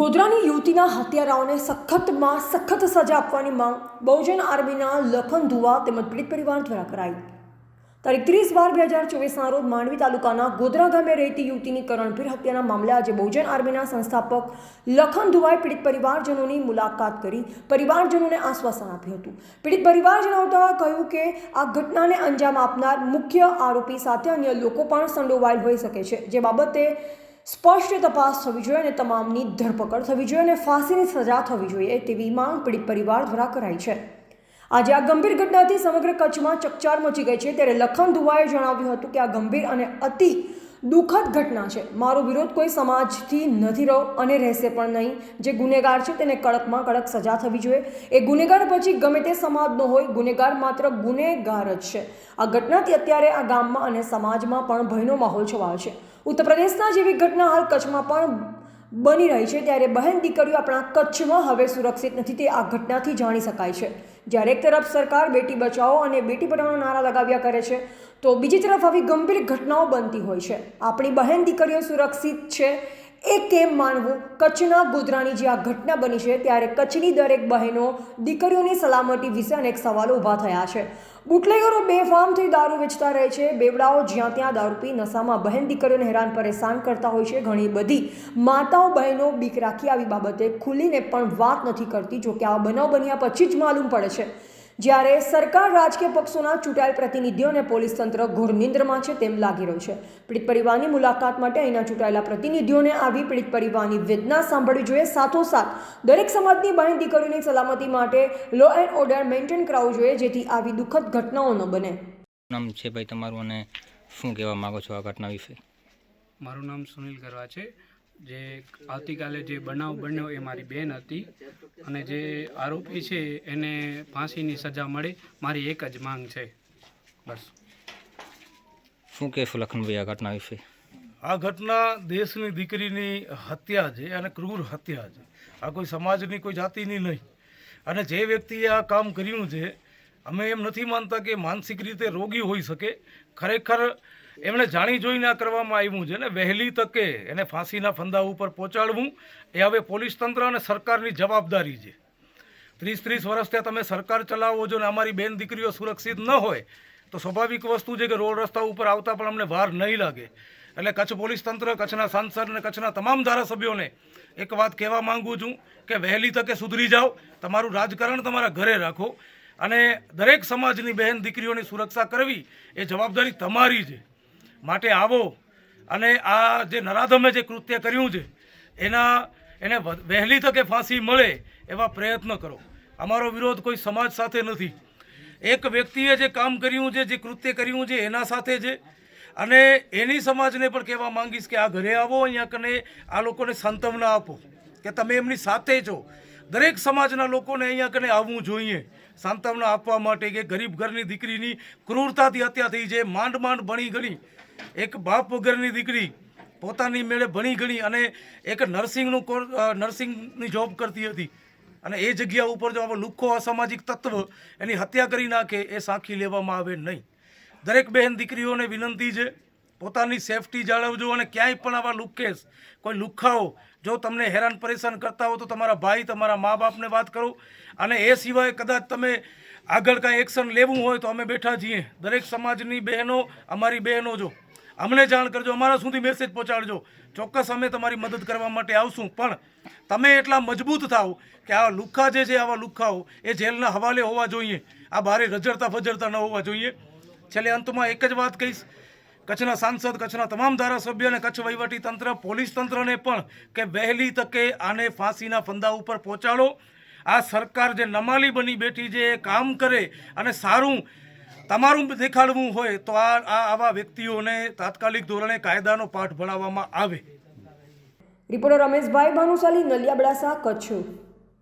ગોધરાની યુવતીના હત્યારાઓને સખતમાં સખત સજા આપવાની માંગ. બહુજન આર્મીના લખન ધુવા તેમજ પીડિત પરિવાર દ્વારા કરાઈ. તારીખ ત્રીસ બાર બે હજાર ચોવીસના રોજ માંડવી તાલુકાના ગોધરા ગામે રહેતી યુવતીની કરણભીર હત્યાના મામલે આજે બહુજન આર્મીના સંસ્થાપક લખન ધુવાએ પીડિત પરિવારજનોની મુલાકાત કરી પરિવારજનોને આશ્વાસન આપ્યું હતું. પીડિત પરિવાર જણાવતા કહ્યું કે આ ઘટનાને અંજામ આપનાર મુખ્ય આરોપી સાથે અન્ય લોકો પણ સંડોવાયેલ હોઈ શકે છે. જે બાબતે સ્પષ્ટ તપાસ થવી જોઈએ અને તમામની ધરપકડ થવી જોઈએ અને ફાંસીની સજા થવી જોઈએ તેવી માંગ પીડિત પરિવાર દ્વારા કરાઈ છે. આજે આ ગંભીર ઘટનાથી સમગ્ર કચ્છમાં ચકચાર મચી ગઈ છે. ત્યારે લખન દુવાએ જણાવ્યું હતું કે આ ગંભીર અને અતિ દુઃખદ ઘટના છે. મારો વિરોધ કોઈ સમાજથી નથી રહ્યો અને રહેશે પણ નહીં. જે ગુનેગાર છે તેને કડકમાં કડક સજા થવી જોઈએ. એ ગુનેગાર પછી ગમે તે સમાજનો હોય, ગુનેગાર માત્ર ગુનેગાર જ છે. આ ઘટનાથી અત્યારે આ ગામમાં અને સમાજમાં પણ ભયનો માહોલ છવાયો છે. ઉત્તર પ્રદેશના જેવી ઘટના હાલ કચ્છમાં પણ બની રહી છે. ત્યારે બહેન દીકરીઓ આપણા કચ્છમાં હવે સુરક્ષિત નથી તે આ ઘટનાથી જાણી શકાય છે. જ્યારે એક તરફ સરકાર બેટી બચાવો અને બેટી પઢાઓના નારા લગાવ્યા કરે છે, તો બીજી તરફ આવી ગંભીર ઘટનાઓ બનતી હોય છે. આપણી બહેન દીકરીઓ સુરક્ષિત છે એ કેમ માનવું? કચ્છના ગોધરાની જે આ ઘટના બની છે, ત્યારે કચ્છની દરેક બહેનો દીકરીઓની સલામતી વિશે અનેક સવાલો ઊભા થયા છે. બુટલેગરો બેફામ થઈ દારૂ વેચતા રહે છે. બેવડાઓ જ્યાં ત્યાં દારૂ પી નશામાં બહેન દીકરીઓને હેરાન પરેશાન કરતા હોય છે. ઘણી બધી માતાઓ બહેનો બીક રાખી આવી બાબતે ખુલીને પણ વાત નથી કરતી, જોકે આ બનાવ બન્યા પછી જ માલુમ પડે છે. જ્યારે સરકાર રાજકીય પક્ષોના ચૂંટાયેલ પ્રતિનિધિઓ અને પોલીસ તંત્ર ઘોર નિંદ્રમાં છે તેમ લાગી રહ્યું છે. પીડિત પરિવારની મુલાકાત માટે અહીંના ચૂંટાયેલા પ્રતિનિધિઓને આવી પીડિત પરિવારની વેદના સાંભળવી જોઈએ. સાથોસાથ દરેક સમાજની બહેન દીકરીઓની સલામતી માટે લો એન્ડ ઓર્ડર મેન્ટેન કરાવવું જોઈએ જેથી આવી દુઃખદ ઘટનાઓ ન બને. નામ છે ભાઈ તમારું અને શું કહેવા માગો છો આ ઘટના વિશે? મારું નામ સુનિલ ગરવા છે. જે આવતીકાલે જે બનાવ બન્યો એ મારી બેન હતી અને જે આરોપી છે એને ફાંસીની સજા મળે મારી એક જ માંગ છે. બસ. શું કહેશો લખનભાઈ આ ઘટના વિશે? આ ઘટના દેશની દીકરીની હત્યા છે અને ક્રૂર હત્યા છે. આ કોઈ સમાજની કોઈ જાતિની નહીં. અને જે વ્યક્તિએ આ કામ કર્યું છે અમે એમ નથી માનતા કે માનસિક રીતે રોગી હોઈ શકે. ખરેખર એમણે જાણી જોઈને આ કરવામાં આવ્યું છે ને, વહેલી તકે એને ફાંસીના ફંદા ઉપર પહોંચાડવું એ હવે પોલીસ તંત્ર અને સરકારની જવાબદારી છે. ત્રીસ ત્રીસ વર્ષથી તમે સરકાર ચલાવો છો ને, અમારી બેન દીકરીઓ સુરક્ષિત ન હોય, તો સ્વાભાવિક વસ્તુ છે કે રોડ રસ્તા ઉપર આવતા પણ અમને વાર નહીં લાગે. એટલે કચ્છ પોલીસ તંત્ર, કચ્છના સાંસદ અને કચ્છના તમામ ધારાસભ્યોને એક વાત કહેવા માંગુ છું કે વહેલી તકે સુધરી જાઓ, તમારું રાજકારણ તમારા ઘરે રાખો અને દરેક સમાજની બહેન દીકરીઓની સુરક્ષા કરવી એ જવાબદારી તમારી છે. માટે આવો. અને આ જે નરાધમે જે કૃત્ય કર્યું છે, એના, એને વહેલી તકે ફાંસી મળે એવા પ્રયત્ન કરો. અમારો વિરોધ કોઈ સમાજ સાથે નથી. એક વ્યક્તિએ જે કામ કર્યું છે, જે કૃત્ય કર્યું છે, એના સાથે છે. અને એની સમાજને પણ કહેવા માંગીશ કે આ ઘરે આવો, અહીંયા કને આ લોકોને સાંત્વના આપો. કે તમે એમની સાથે છો. દરેક સમાજના લોકોને અહીંયા કને આવવું જોઈએ. સાંત્વના આપવા માટે કે ગરીબ ઘરની દીકરીની ક્રૂરતાથી હત્યા થઈ છે, માંડ માંડ ભણી ગણી. એક બાપ વગરની દીકરી પોતાની મેળે ભણી ગણી અને એક નર્સિંગનું નર્સિંગની જોબ કરતી હતી. અને એ જગ્યા ઉપર જો આપણે લુખ્ખો અસામાજિક તત્વ એની હત્યા કરી નાખે, એ સાંખી લેવામાં આવે નહીં. દરેક બહેન દીકરીઓને વિનંતી છે પોતાની સેફટી જાળવજો અને ક્યાંય પણ આવા લુકેસ કોઈ લુખ્ખાઓ જો તમને હેરાન પરેશાન કરતા હો તો તમારા ભાઈ, તમારા મા બાપને વાત કરો. અને એ સિવાય કદાચ તમે આગળ કાંઈ એક્શન લેવું હોય તો અમે બેઠા છીએ. દરેક સમાજની બહેનો, અમારી બહેનો જો, અમને જાણ કરજો, અમારા સુધી મેસેજ પહોંચાડજો. ચોક્કસ અમે તમારી મદદ કરવા માટે આવશું. પણ તમે એટલા મજબૂત થાઓ કે આ લુખ્ખા જે છે, આવા લુખ્ખાઓ એ જેલના હવાલે હોવા જોઈએ. આ બારે રજડતા ફજડતા ન હોવા જોઈએ. છેલ્લે અંતમાં એક જ વાત કહીશ. કચ્છના સાંસદ, કચ્છના તમામ ધારાસભ્ય અને કચ્છ વહીવટી તંત્ર, પોલીસ તંત્રને પણ કે વહેલી તકે આને ફાંસીના ફંદા ઉપર પહોંચાડો. આ સરકાર જે નમાલી બની બેઠી છે કામ કરે અને સારું તમારું દેખાડવું હોય તો આ આવા વ્યક્તિઓને તાત્કાલિક ધોરણે કાયદાનો પાઠ ભણાવવામાં આવે. રિપોર્ટર રમેશભાઈ ભાનુશાલી, નલિયાબડાસા, કચ્છ.